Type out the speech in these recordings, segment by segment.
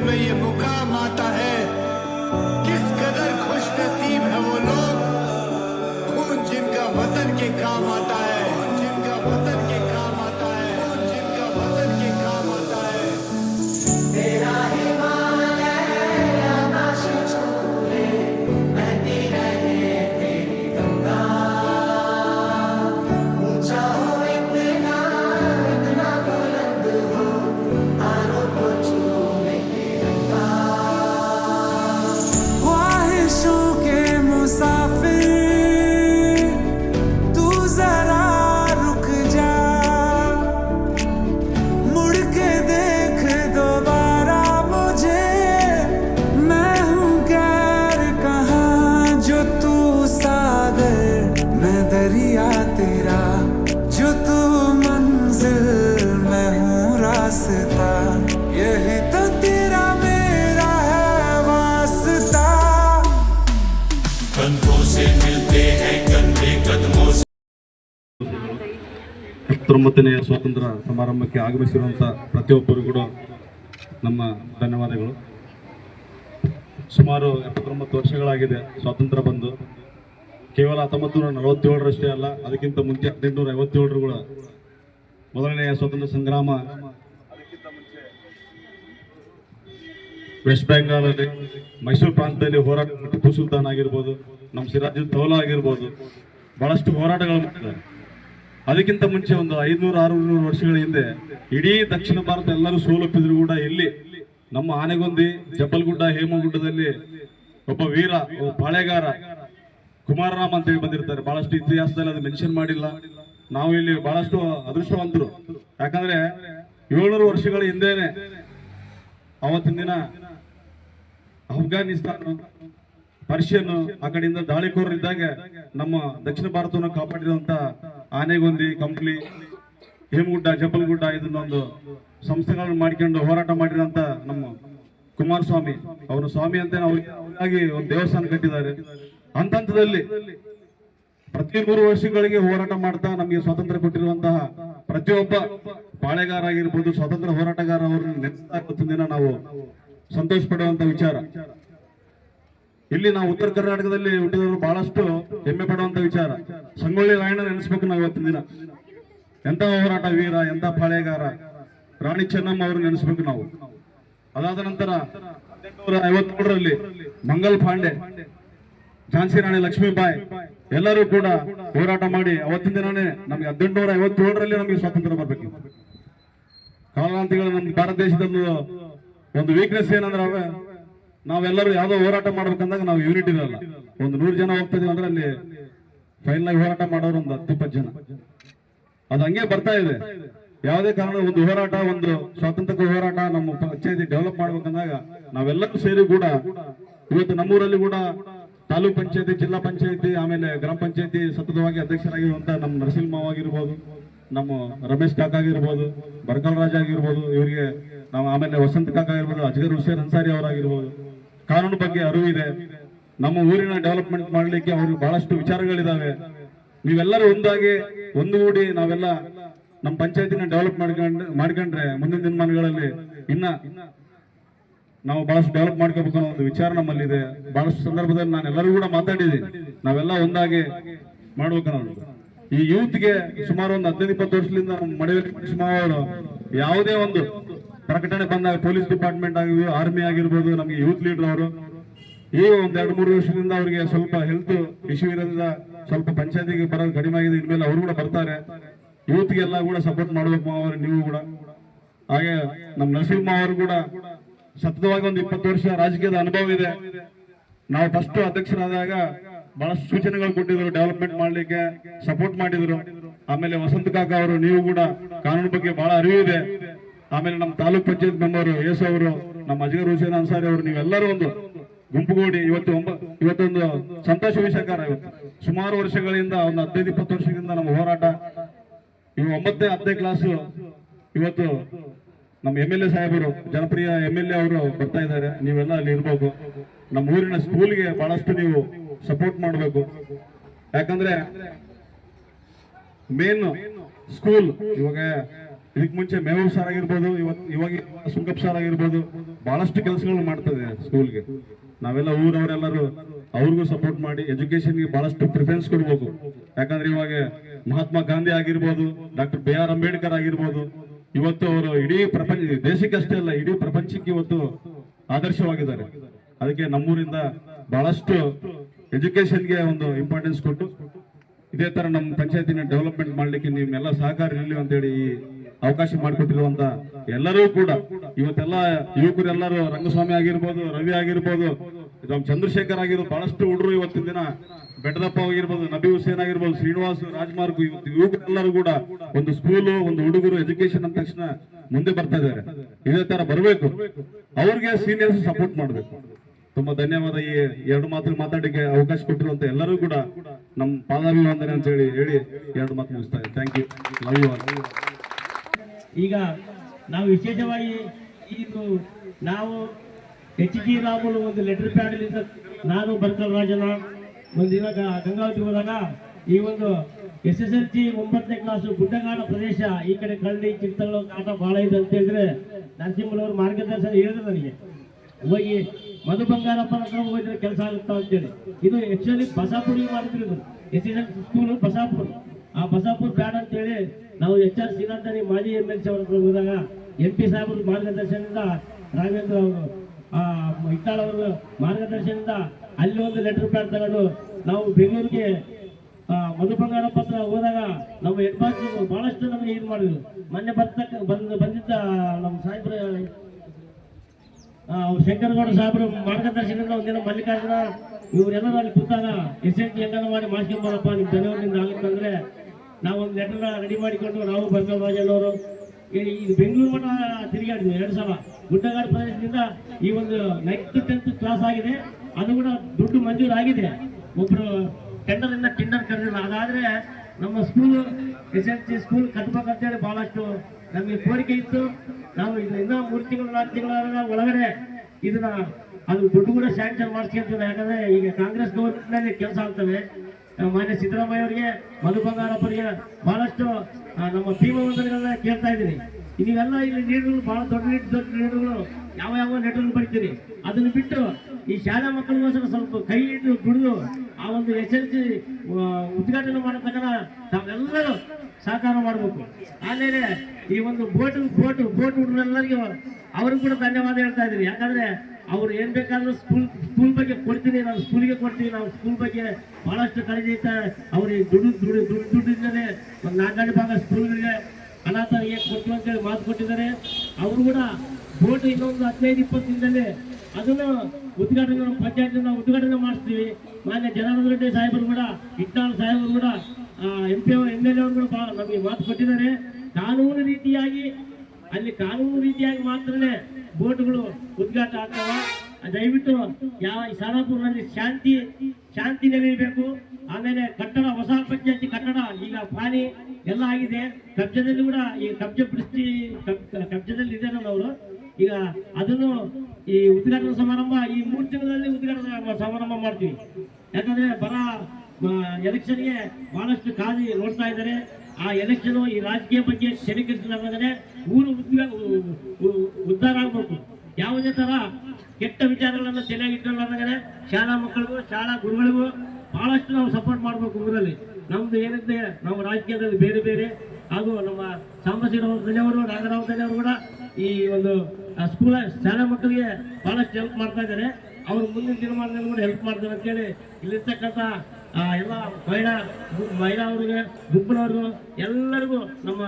में ये मुकाम आता है। किस कदर खुश नसीब है वो लोग? खून जिनका वतन के काम आता है। ಹತ್ತೊಂಬತ್ತನೆಯ ಸ್ವಾತಂತ್ರ್ಯ ಸಮಾರಂಭಕ್ಕೆ ಆಗಮಿಸಿರುವಂಥ ಪ್ರತಿಯೊಬ್ಬರು ಕೂಡ ನಮ್ಮ ಧನ್ಯವಾದಗಳು. ಸುಮಾರು ಎಪ್ಪತ್ತೊಂಬತ್ತು ವರ್ಷಗಳಾಗಿದೆ ಸ್ವಾತಂತ್ರ್ಯ ಬಂದು. ಕೇವಲ ಹತ್ತೊಂಬತ್ತು ನೂರ ನಲವತ್ತೇಳರಷ್ಟೇ ಅಲ್ಲ, ಅದಕ್ಕಿಂತ ಮುಂಚೆ ಹದಿನೆಂಟುನೂರ ಐವತ್ತೇಳರು ಕೂಡ ಮೊದಲನೆಯ ಸ್ವಾತಂತ್ರ್ಯ ಸಂಗ್ರಾಮ ವೆಸ್ಟ್ ಬೆಂಗಾಲಲ್ಲಿ ಮೈಸೂರು ಪ್ರಾಂತದಲ್ಲಿ ಹೋರಾಟ ಟಿಪ್ಪು ಸುಲ್ತಾನ್ ಆಗಿರ್ಬೋದು, ನಮ್ಮ ಸಿರಾಜ್ ತೌಲಾ ಆಗಿರ್ಬೋದು, ಬಹಳಷ್ಟು ಹೋರಾಟಗಳು ಮಾಡಿದ್ದಾರೆ. ಅದಕ್ಕಿಂತ ಮುಂಚೆ ಒಂದು ಐದ್ನೂರು, ಆರುನೂರು ವರ್ಷಗಳ ಹಿಂದೆ ಇಡೀ ದಕ್ಷಿಣ ಭಾರತ ಎಲ್ಲರೂ ಸೋಲೊಪ್ಪಿದ್ರು ಕೂಡ ಇಲ್ಲಿ ನಮ್ಮ ಆನೆಗೊಂದಿ, ಜಬ್ಬಲ್ಗುಡ್ಡ, ಹೇಮಗುಡ್ಡದಲ್ಲಿ ಒಬ್ಬ ವೀರ, ಒಬ್ಬ ಪಾಳೆಗಾರ ಕುಮಾರರಾಮ್ ಅಂತ ಹೇಳಿ ಬಂದಿರ್ತಾರೆ. ಬಹಳಷ್ಟು ಇತಿಹಾಸದಲ್ಲಿ ಅದು ಮೆನ್ಷನ್ ಮಾಡಿಲ್ಲ. ನಾವು ಇಲ್ಲಿ ಬಹಳಷ್ಟು ಅದೃಷ್ಟವಂತರು. ಯಾಕಂದ್ರೆ ಏಳ್ನೂರು ವರ್ಷಗಳ ಹಿಂದೆನೆ ಅವತ್ತಿನ ದಿನ ಅಫ್ಘಾನಿಸ್ತಾನ ಪರ್ಷಿಯನ್ ಆ ಕಡೆಯಿಂದ ದಾಳಿಕೋರರು ಇದ್ದಾಗ ನಮ್ಮ ದಕ್ಷಿಣ ಭಾರತವನ್ನು ಕಾಪಾಡಿರುವಂತ ಆನೆಗೊಂದಿ, ಕಂಪ್ಲಿ, ಹೇಮಗುಡ್ಡ ಜಬ್ಬಲ್ಗುಡ್ಡ ಇದನ್ನೊಂದು ಸಂಸ್ಥೆಗಳನ್ನು ಮಾಡ್ಕೊಂಡು ಹೋರಾಟ ಮಾಡಿದಂತ ನಮ್ಮ ಕುಮಾರಸ್ವಾಮಿ. ಅವರು ಸ್ವಾಮಿ ಅಂತ ಅವ್ರಿಗಾಗಿ ಒಂದು ದೇವಸ್ಥಾನ ಕಟ್ಟಿದ್ದಾರೆ. ಹಂತದಲ್ಲಿ ಪ್ರತಿ ಮೂರು ವರ್ಷಗಳಿಗೆ ಹೋರಾಟ ಮಾಡ್ತಾ ನಮಗೆ ಸ್ವಾತಂತ್ರ್ಯ ಕೊಟ್ಟಿರುವಂತಹ ಪ್ರತಿಯೊಬ್ಬ ಪಾಳೆಗಾರ ಆಗಿರ್ಬೋದು, ಸ್ವಾತಂತ್ರ್ಯ ಹೋರಾಟಗಾರ ಅವರನ್ನು ನೆನೆಸ್ತಾ ಇವತ್ತಿನ ದಿನ ನಾವು ಸಂತೋಷ ಪಡುವಂತ ವಿಚಾರ. ಇಲ್ಲಿ ನಾವು ಉತ್ತರ ಕರ್ನಾಟಕದಲ್ಲಿ ಹುಟ್ಟಿದವರು ಬಹಳಷ್ಟು ಹೆಮ್ಮೆ ಪಡುವಂತ ವಿಚಾರ. ಸಂಗೊಳ್ಳಿ ರಾಯಣ್ಣ ನೆನೆಸ್ಬೇಕು ನಾವು ಇವತ್ತಿನ ದಿನ. ಎಂತ ಹೋರಾಟ ವೀರ, ಎಂತ ಪಾಳೆಗಾರ? ರಾಣಿ ಚೆನ್ನಮ್ಮ ಅವರು ನೆನೆಸ್ಬೇಕು ನಾವು. ಅದಾದ ನಂತರ ಐವತ್ಮೂರರಲ್ಲಿ ಮಂಗಲ್ ಪಾಂಡೆ, ಝಾನ್ಸಿ ರಾಣಿ ಲಕ್ಷ್ಮೀಬಾಯಿ ಎಲ್ಲರೂ ಕೂಡ ಹೋರಾಟ ಮಾಡಿ ಅವತ್ತಿನ ದಿನನೇ ನಮ್ಗೆ ಹದಿನೆಂಟುನೂರ ಐವತ್ತೇಳರಲ್ಲಿ ನಮಗೆ ಸ್ವಾತಂತ್ರ್ಯ ಬರ್ಬೇಕು. ಕಾಲಾಂತಿಗಳು ನಮ್ಮ ಭಾರತ ದೇಶದ ಒಂದು- ವೀಕ್ನೆಸ್ ಏನಂದ್ರೆ ನಾವೆಲ್ಲರೂ ಯಾವ್ದೋ ಹೋರಾಟ ಮಾಡ್ಬೇಕಂದಾಗ ನಾವು ಯೂನಿಟ್ ಇರಲ್ಲ ಒಂದು ನೂರು ಜನ ಹೋಗ್ತಾ ಇದೀವಿ ಅಂದ್ರೆ ಅಲ್ಲಿ ಫೈನಲ್ ಆಗಿ ಹೋರಾಟ ಮಾಡೋರು ಒಂದು ಹತ್ತು ಇಪ್ಪತ್ತು ಜನ. ಅದು ಹಂಗೆ ಬರ್ತಾ ಇದೆ. ಯಾವುದೇ ಕಾರಣ ಒಂದು ಹೋರಾಟ, ಒಂದು ಸ್ವಾತಂತ್ರ್ಯ ಹೋರಾಟ ನಮ್ಮ ಪಂಚಾಯತಿ ಡೆವಲಪ್ ಮಾಡ್ಬೇಕಂದಾಗ ನಾವೆಲ್ಲರೂ ಸೇರಿ ಕೂಡ, ಇವತ್ತು ನಮ್ಮೂರಲ್ಲಿ ಕೂಡ ತಾಲೂಕ್ ಪಂಚಾಯತಿ, ಜಿಲ್ಲಾ ಪಂಚಾಯತಿ, ಆಮೇಲೆ ಗ್ರಾಮ ಪಂಚಾಯತಿ ಸತತವಾಗಿ ಅಧ್ಯಕ್ಷರಾಗಿರುವಂತಹ ನಮ್ಮ ನರಸಿಂಹ ಆಗಿರ್ಬೋದು, ನಮ್ಮ ರಮೇಶ್ ಕಾಕ ಆಗಿರ್ಬೋದು ಬರ್ಕಲ್ ರಾಜ್ ಆಗಿರ್ಬೋದು, ಇವರಿಗೆ ನಾವು ಆಮೇಲೆ ವಸಂತ ಕಾಕ ಆಗಿರ್ಬೋದು, ಅಜ್ಗರ್ ಹುಸೇನ್ ಅನ್ಸಾರಿ ಅವರಾಗಿರ್ಬೋದು ಕಾನೂನು ಬಗ್ಗೆ ಅರಿವು ಇದೆ. ನಮ್ಮ ಊರಿನ ಡೆವಲಪ್ಮೆಂಟ್ ಮಾಡಲಿಕ್ಕೆ ಅವ್ರಿಗೆ ಬಹಳಷ್ಟು ವಿಚಾರಗಳಿದಾವೆ. ನೀವೆಲ್ಲರೂ ಒಂದಾಗಿ ಒಂದುಗೂಡಿ ನಾವೆಲ್ಲ ನಮ್ಮ ಪಂಚಾಯತಿನ ಡೆವಲಪ್ ಮಾಡ್ಕೊಂಡು, ಮಾಡ್ಕೊಂಡ್ರೆ ಮುಂದಿನ ದಿನಮಾನಗಳಲ್ಲಿ ಇನ್ನ ನಾವು ಬಹಳಷ್ಟು ಡೆವಲಪ್ ಮಾಡ್ಕೋಬೇಕು ಅನ್ನೋ ಒಂದು ವಿಚಾರ ನಮ್ಮಲ್ಲಿದೆ. ಬಹಳಷ್ಟು ಸಂದರ್ಭದಲ್ಲಿ ನಾನು ಎಲ್ಲರೂ ಕೂಡ ಮಾತಾಡಿದ್ದೀನಿ. ನಾವೆಲ್ಲ ಒಂದಾಗಿ ಮಾಡ್ಬೇಕು ನಾವು ಈ ಯೂತ್ಗೆ ಸುಮಾರು ಒಂದು ಹದಿನೈದು, ಇಪ್ಪತ್ತು ವರ್ಷದಿಂದ ನಮ್ಮ ಮಡವೇಲಿ ಸುಮಾರು ಯಾವುದೇ ಒಂದು ಪ್ರಕಟಣೆ ಬಂದಾಗ ಪೊಲೀಸ್ ಡಿಪಾರ್ಟ್ಮೆಂಟ್ ಆಗಿರ್ಬೋದು, ಆರ್ಮಿ ಆಗಿರ್ಬೋದು, ನಮಗೆ ಯೂತ್ ಲೀಡರ್ ಅವರು, ಈ ಒಂದ್ ಎರಡು ಮೂರು ವರ್ಷದಿಂದ ಅವರಿಗೆ ಸ್ವಲ್ಪ ಹೆಲ್ತ್ ಇಶ್ಯೂ ಇರೋದ್ರಿಂದ ಸ್ವಲ್ಪ ಪಂಚಾಯತಿಗೆ ಬರೋದು ಕಡಿಮೆ ಆಗಿದೆ. ಇನ್ಮೇಲೆ ಅವರು ಕೂಡ ಬರ್ತಾರೆ. ಯೂತ್ಗೆಲ್ಲ ಕೂಡ ಸಪೋರ್ಟ್ ಮಾಡಬೇಕು ಅವರು, ನೀವು ಕೂಡ. ಹಾಗೆ ನಮ್ಮ ನರಸಿಂಹ ಅವರು ಕೂಡ ಸತತವಾಗಿ ಒಂದು ಇಪ್ಪತ್ತು ವರ್ಷ ರಾಜಕೀಯದ ಅನುಭವ ಇದೆ. ನಾವು ಫಸ್ಟ್ ಅಧ್ಯಕ್ಷರಾದಾಗ ಬಹಳಷ್ಟು ಸೂಚನೆಗಳು ಕೊಟ್ಟಿದ್ರು ಡೆವಲಪ್ಮೆಂಟ್ ಮಾಡಲಿಕ್ಕೆ ಸಪೋರ್ಟ್ ಮಾಡಿದ್ರು. ಆಮೇಲೆ ವಸಂತ ಕಾಕ ಅವರು, ನೀವು ಕೂಡ ಕಾನೂನು ಬಗ್ಗೆ ಬಹಳ ಅರಿವು ಇದೆ ಆಮೇಲೆ ನಮ್ಮ ತಾಲೂಕ್ ಪಂಚಾಯತ್ ಮೆಂಬರ್ ಯೇಸು ಅವರು, ನಮ್ಮ ಅಜಗರ್ ಹುಸೇನ್ ಅನ್ಸಾರಿ ಅವರು, ನೀವೆಲ್ಲರೂ ಒಂದು ಗುಂಪುಗೂಡಿ ಇವತ್ತು ಒಂಬ, ಇವತ್ತೊಂದು ಸಂತೋಷ ವಿಷಯಕಾರ ಇವತ್ತು. ಸುಮಾರು ವರ್ಷಗಳಿಂದ, ಒಂದು ಹದಿನೈದು, ಇಪ್ಪತ್ತು ವರ್ಷದಿಂದ ನಮ್ಮ ಹೋರಾಟ. ಇವು ಒಂಬತ್ತನೇ, ಹತ್ತನೇ ಕ್ಲಾಸು ಇವತ್ತು ನಮ್ಮ ಎಂ ಎಲ್ ಎ ಸಾಹೇಬರು, ಜನಪ್ರಿಯ ಎಂ ಎಲ್ ಎ ಅವರು ಬರ್ತಾ ಇದ್ದಾರೆ. ನೀವೆಲ್ಲ ಅಲ್ಲಿ ಇರ್ಬೇಕು. ನಮ್ಮ ಊರಿನ ಸ್ಕೂಲ್ಗೆ ಬಹಳಷ್ಟು ನೀವು ಸಪೋರ್ಟ್ ಮಾಡಬೇಕು. ಯಾಕಂದ್ರೆ ಮೇನ್ ಸ್ಕೂಲ್ ಇವಾಗ ಇದಕ್ ಮುಂಚೆ ಮೇವು ಸಾರ್ ಆಗಿರ್ಬೋದು ಇವತ್ತು ಇವಾಗ ಸುಂಕಪ್ ಸಾರ್ ಆಗಿರ್ಬೋದು, ಬಹಳಷ್ಟು ಕೆಲಸಗಳನ್ನ ಮಾಡ್ತದೆ ಸ್ಕೂಲ್ಗೆ ನಾವೆಲ್ಲ ಊರವರೆಲ್ಲರೂ ಅವ್ರಿಗೂ ಸಪೋರ್ಟ್ ಮಾಡಿ ಎಜುಕೇಶನ್ಗೆ ಬಹಳಷ್ಟು ಪ್ರಿಫರೆನ್ಸ್ ಕೊಡ್ಬೇಕು. ಯಾಕಂದ್ರೆ ಇವಾಗ ಮಹಾತ್ಮ ಗಾಂಧಿ ಆಗಿರ್ಬೋದು, ಡಾಕ್ಟರ್ ಬಿ ಆರ್ ಅಂಬೇಡ್ಕರ್ ಆಗಿರ್ಬೋದು, ಇವತ್ತು ಅವರು ಇಡೀ ಪ್ರಪಂಚ ದೇಶಕ್ಕೆ ಅಷ್ಟೇ ಅಲ್ಲ, ಇಡೀ ಪ್ರಪಂಚಕ್ಕೆ ಇವತ್ತು ಆದರ್ಶವಾಗಿದ್ದಾರೆ. ಅದಕ್ಕೆ ನಮ್ಮೂರಿಂದ ಬಹಳಷ್ಟು ಎಜುಕೇಶನ್ಗೆ ಒಂದು ಇಂಪಾರ್ಟೆನ್ಸ್ ಕೊಟ್ಟು, ಇದೇ ತರ ನಮ್ಮ ಪಂಚಾಯತಿನ ಡೆವಲಪ್ಮೆಂಟ್ ಮಾಡ್ಲಿಕ್ಕೆ ನಿಮ್ಮೆಲ್ಲ ಸಹಕಾರ ಇರಲಿ ಅಂತೇಳಿ ಈ ಅವಕಾಶ ಮಾಡಿಕೊಟ್ಟಿರುವಂತ ಎಲ್ಲರೂ ಕೂಡ, ಇವತ್ತೆಲ್ಲ ಯುವಕರೆಲ್ಲರೂ ರಂಗಸ್ವಾಮಿ ಆಗಿರ್ಬೋದು, ರವಿ ಆಗಿರ್ಬೋದು ನಮ್ಮ ಚಂದ್ರಶೇಖರ್ ಆಗಿರ್ಬೋದು ಬಹಳಷ್ಟು ಹುಡುಗರು ಇವತ್ತಿನ ದಿನ ಬೆಟ್ಟದಪ್ಪ ಆಗಿರ್ಬೋದು, ನಬಿ ಹುಸೇನ್ ಆಗಿರ್ಬೋದು, ಶ್ರೀನಿವಾಸ್, ರಾಜ್ಮಾರ್ಗ್, ಇವತ್ತು ಯುವಕರೆಲ್ಲರೂ ಕೂಡ ಒಂದು ಸ್ಕೂಲು, ಒಂದು ಹುಡುಗರು ಎಜುಕೇಶನ್ ಅಂದ ತಕ್ಷಣ ಮುಂದೆ ಬರ್ತಾ ಇದ್ದಾರೆ. ಇದೇ ತರ ಬರಬೇಕು. ಅವ್ರಿಗೆ ಸೀನಿಯರ್ಸ್ ಸಪೋರ್ಟ್ ಮಾಡಬೇಕು. ತುಂಬಾ ಧನ್ಯವಾದ ಈ ಎರಡು ಮಾತು ಮಾತಾಡಿಕೆ ಅವಕಾಶ ಕೊಟ್ಟಿರುವಂತ ಎಲ್ಲರೂ ಕೂಡ ನಮ್ಮ ಪಾದಾಭಿವಂದನೆ ಅಂತ ಹೇಳಿ ಹೇಳಿ ಎರಡು ಮಾತು ಮುಗಿಸ್ತಾ ಇದ್ದೀನಿ ಥ್ಯಾಂಕ್ ಯು ಲವ್ ಯು ಈಗ ನಾವು ವಿಶೇಷವಾಗಿ ಇದು ನಾವು ಎಚ್ ಜಿ ರಾಮುಲು ಒಂದು ಲೆಟರ್ ಪ್ಯಾಡಲಿಂದ ನಾನು ಬರ್ಕಲ್ ರಾಜನ ಒಂದು ಇವಾಗ ಗಂಗಾವತಿ ಹೋದಾಗ ಈ ಒಂದು ಎಸ್ ಎಸ್ ಎಲ್ ಸಿ ಒಂಬತ್ತನೇ ಕ್ಲಾಸು ಗುಡ್ಡಗಾಡ ಪ್ರದೇಶ ಈ ಕಡೆ ಕಳ್ಳಿ ಚಿತ್ತಗಳು ಕಾಟ ಬಹಳ ಇದೆ ಅಂತ ಹೇಳಿದ್ರೆ ನರಸಿಂಹನವ್ರ ಮಾರ್ಗದರ್ಶನ ಹೇಳಿದ್ರು ನನಗೆ. ಹೋಗಿ ಮಧು ಬಂಗಾರಪ್ಪ ಹತ್ರ ಹೋಗಿದ್ರೆ ಕೆಲಸ ಆಗುತ್ತಾ ಅಂತೇಳಿ. ಇದು ಆ್ಯಕ್ಚುಲಿ ಬಸಾಪುರಿಗೆ ಮಾಡಿದ್ರು ಇದು S S L school Basapur. ಆ ಬಸಾಪುರ್ ಬ್ಯಾಡ ಅಂತೇಳಿ ನಾವು ಎಚ್ ಆರ್ ಶ್ರೀನಾಥನಿ ಮಾಜಿ ಎಂ ಎಲ್ ಸಿ ಅವರ ಹೋದಾಗ ಎಂ ಪಿ ಸಾಹೇಬರ ಮಾರ್ಗದರ್ಶನದಿಂದ ರಾಘವೇಂದ್ರ ಅವರು ಇತ್ತಾಳ ಅವರ ಮಾರ್ಗದರ್ಶನದಿಂದ ಅಲ್ಲಿ ಒಂದು ಲೆಟರ್ ಪ್ಯಾಡ್ ತಗೊಂಡು ನಾವು ಬೆಂಗಳೂರಿಗೆ ಮಧು ಬಂಗಾರಪ್ಪ ಹತ್ರ ಹೋದಾಗ ನಮ್ಮ ಹೆಡ್ ಮಾಸ್ಟರ್ ಬಹಳಷ್ಟು ನಮಗೆ ಇದು ಮಾಡಿದ್ರು. ಮೊನ್ನೆ ಬರ್ತಕ್ಕ, ಬಂದ, ಬಂದಿದ್ದ ನಮ್ಮ ಸಾಹೇಬ್ರ ಶಂಕರಗೌಡ ಸಾಹೇಬ್ರು ಮಾರ್ಗದರ್ಶನದಿಂದ ಒಂದಿನ ಮಲ್ಲಿಕಾರ್ಜುನ, ಇವರೆಲ್ಲರೂ ಅಲ್ಲಿ ಕೂತಾಗ ಎಸ್ ಎನ್ ಟಿ ಮಾಡಿ ಮಾಡ್ಕೊಂಬರಪ್ಪ ನಿಮ್ಮ ಜನವರಿಂದ ಆಗತ್ತಂದ್ರೆ ನಾವು ಒಂದು ಲೆಟರ್ ರೆಡಿ ಮಾಡಿಕೊಂಡು ನಾವು ಬಸವರಾಜನವರು ಇದು ಬೆಂಗಳೂರು ಮಠ ತಿರುಗಾಡಿದ್ವಿ ಎರಡು ಸಲ. ಗುಡ್ಡಗಾಡು ಪ್ರದೇಶದಿಂದ ಈ ಒಂದು ನೈನ್ತ್ ಟೆಂತ್ ಕ್ಲಾಸ್ ಆಗಿದೆ. ಅದು ಕೂಡ ದುಡ್ಡು ಮಂಜೂರು ಆಗಿದೆ ಒಬ್ರು ಟೆಂಡರ್ ಕರೆದಿಲ್ಲ. ಅದಾದ್ರೆ ನಮ್ಮ school S L C school ಕಟ್ಬೇಕಂತೇಳಿ ಭಾಳಷ್ಟು ನಮಗೆ ಕೋರಿಕೆ ಇತ್ತು. ನಾವು ಇದು ಇನ್ನೂ ಮೂರು ತಿಂಗಳು, ನಾಲ್ಕು ತಿಂಗಳ ಒಳಗಡೆ ಇದನ್ನ ಅದು ದುಡ್ಡು ಕೂಡ ಸ್ಯಾಂಕ್ಷನ್ ಮಾಡಿಸ್ಕೊಂತದೆ. ಯಾಕಂದ್ರೆ ಈಗ ಕಾಂಗ್ರೆಸ್ ಗೌರ್ಮೆಂಟ್ನಲ್ಲಿ ಕೆಲಸ ಆಗ್ತವೆ. ಮಾನ್ಯ ಸಿದ್ದರಾಮಯ್ಯ ಅವರಿಗೆ, ಮಧು ಬಂಗಾರಪ್ಪರಿಗೆ ಬಹಳಷ್ಟು ನಮ್ಮ ಭೀಮವಂತನಗಳನ್ನ ಕೇಳ್ತಾ ಇದ್ದೀನಿ. ನೀವೆಲ್ಲ ಇಲ್ಲಿ ನೀರುಗಳು, ಬಹಳ ದೊಡ್ಡ ನೀರು, ದೊಡ್ಡ ನೀರುಗಳು, ಯಾವ ಯಾವ ನೆಟ್ಟನ್ನು ಬರೀತೀರಿ? ಅದನ್ನು ಬಿಟ್ಟು ಈ ಶಾಲಾ ಮಕ್ಕಳಿಗೋಸ್ಕರ ಸ್ವಲ್ಪ ಕೈ ಹಿಡಿದು ದುಡಿದು ಆ ಒಂದು ಎಸ್ ಎಲ್ ಸಿ ಉದ್ಘಾಟನೆ ಮಾಡತಕ್ಕ ತಾವೆಲ್ಲರೂ ಸಹಕಾರ ಮಾಡಬೇಕು. ಆಮೇಲೆ ಈ ಒಂದು ಬೋಟು ಬೋಟು, ಬೋಟ್ ಹುಡುಗರೆಲ್ಲರಿಗೂ ಅವ್ರಿಗೂ ಕೂಡ ಧನ್ಯವಾದ ಹೇಳ್ತಾ ಇದ್ದೀನಿ. ಯಾಕಂದ್ರೆ ಅವ್ರು ಏನ್ ಬೇಕಾದ್ರೂ ಸ್ಕೂಲ್ ಸ್ಕೂಲ್ ಬಗ್ಗೆ ಕೊಡ್ತೀನಿ, ನಾವು ಸ್ಕೂಲ್ಗೆ ಕೊಡ್ತೀವಿ, ನಾವು ಸ್ಕೂಲ್ ಬಗ್ಗೆ ಬಹಳಷ್ಟು ಕಾಳಜಿ ಐತೆ ಅವ್ರಿಗೆ ದುಡ್ಡು ದುಡ್ಡು ದುಡ್ಡು ದುಡ್ಡಿಂದಲೇ ಒಂದು ನಾಲ್ಕು ಭಾಗ ಸ್ಕೂಲ್ಗಳಿಗೆ ಅನಾಥರಿಗೆ ಕೊಟ್ಟು ಅಂತೇಳಿ ಮಾತು ಕೊಟ್ಟಿದ್ದಾರೆ. ಅವರು ಕೂಡ ಬೋಟ್ ಇನ್ನೊಂದು ಹದಿನೈದು, ಇಪ್ಪತ್ತು ದಿನದಲ್ಲಿ ಅದನ್ನು ಉದ್ಘಾಟನೆ ನಮ್ಮ ಪಂಚಾಯತ್ ಉದ್ಘಾಟನೆ ಮಾಡಿಸ್ತೀವಿ. ಮಾನ್ಯ ಜನಾರ್ದನ ರೆಡ್ಡಿ ಸಾಹೇಬರು ಕೂಡ ಇಟ್ಟಾಳ ಸಾಹೇಬರು ಕೂಡ M P M L A ಅವರು ಕೂಡ ನಮಗೆ ಮಾತು ಕೊಟ್ಟಿದ್ದಾರೆ. ಕಾನೂನು ರೀತಿಯಾಗಿ ಅಲ್ಲಿ ಕಾನೂನು ರೀತಿಯಾಗಿ ಮಾತ್ರನೇ ಬೋಟ್ಗಳು ಉದ್ಘಾಟ ಆಗ್ತಾವ. ದಯವಿಟ್ಟು ಯಾವ ಈ ಸಾಲಾಪುರ್ನಲ್ಲಿ ಶಾಂತಿ ಶಾಂತಿ ನೆಲೆಯಬೇಕು. ಆಮೇಲೆ ಕಟ್ಟಡ, ಹೊಸ ಪಂಚಾಯತಿ ಕಟ್ಟಡ, ಈಗ ಪಾನಿ ಎಲ್ಲ ಆಗಿದೆ. ಕಬ್ಜದಲ್ಲಿ ಕೂಡ ಈ ಕಬ್ಜ ಕಬ್- ಕಬ್ಜದಲ್ಲಿ ಇದೆ ಅವರು. ಈಗ ಅದನ್ನು ಈ ಉದ್ಘಾಟನಾ ಸಮಾರಂಭ, ಈ ಮೂರು ತಿಂಗಳಲ್ಲಿ ಉದ್ಘಾಟನಾ ಸಮಾರಂಭ ಮಾಡ್ತೀವಿ. ಯಾಕಂದ್ರೆ ಬರ ಎಲೆಕ್ಷನ್ಗೆ ಬಹಳಷ್ಟು ಕಾದಿ ನೋಡ್ತಾ ಇದ್ದಾರೆ. ಆ ಎಲೆಕ್ಷನ್ ಈ ರಾಜಕೀಯ ಬಗ್ಗೆ ತಲೆಕೆಡಿಸಲಾಗದೆ ಊರು ಉದ್ಧಾರ ಆಗ್ಬೇಕು. ಯಾವುದೇ ತರ ಕೆಟ್ಟ ವಿಚಾರಗಳನ್ನ ತಲೆಯಾಗಿಟ್ಟಲಾಗದೆ ಶಾಲಾ ಮಕ್ಕಳಿಗೂ, ಶಾಲಾ ಗುರುಗಳಿಗೂ ಬಹಳಷ್ಟು ನಾವು ಸಪೋರ್ಟ್ ಮಾಡಬೇಕು ಊರಲ್ಲಿ. ನಮ್ದು ಏನಿದೆ ನಮ್ಮ ರಾಜಕೀಯದಲ್ಲಿ ಬೇರೆ ಬೇರೆ. ಹಾಗೂ ನಮ್ಮ ಸಾಂಬಶಿವರಾವ್ ತಲೆಯವರು ನಾಗರಾವ್ ತಲೆಯವರು ಕೂಡ ಈ ಒಂದು ಸ್ಕೂಲ ಶಾಲಾ ಮಕ್ಕಳಿಗೆ ಬಹಳಷ್ಟು ಹೆಲ್ಪ್ ಮಾಡ್ತಾ ಇದ್ದಾರೆ ಅವರು ಮುಂದಿನ ದಿನಮಾನದಲ್ಲಿ ಕೂಡ ಹೆಲ್ಪ್ ಮಾಡ್ತಾರೆ ಅಂತೇಳಿ ಇಲ್ಲಿರ್ತಕ್ಕಂಥ ಎಲ್ಲ ಮಹಿಳಾ ಮಹಿಳಾ ಅವ್ರಿಗೆ ಗುಂಪಿನವ್ರಿಗೂ ಎಲ್ಲರಿಗೂ ನಮ್ಮ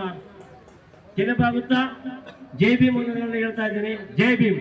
ಕೆನಪಾಗುತ್ತಾ ಜೈ ಭೀಮ್ ಅನ್ನೋದನ್ನು ಹೇಳ್ತಾ ಇದ್ದೀನಿ. ಜೈ ಭೀಮ್.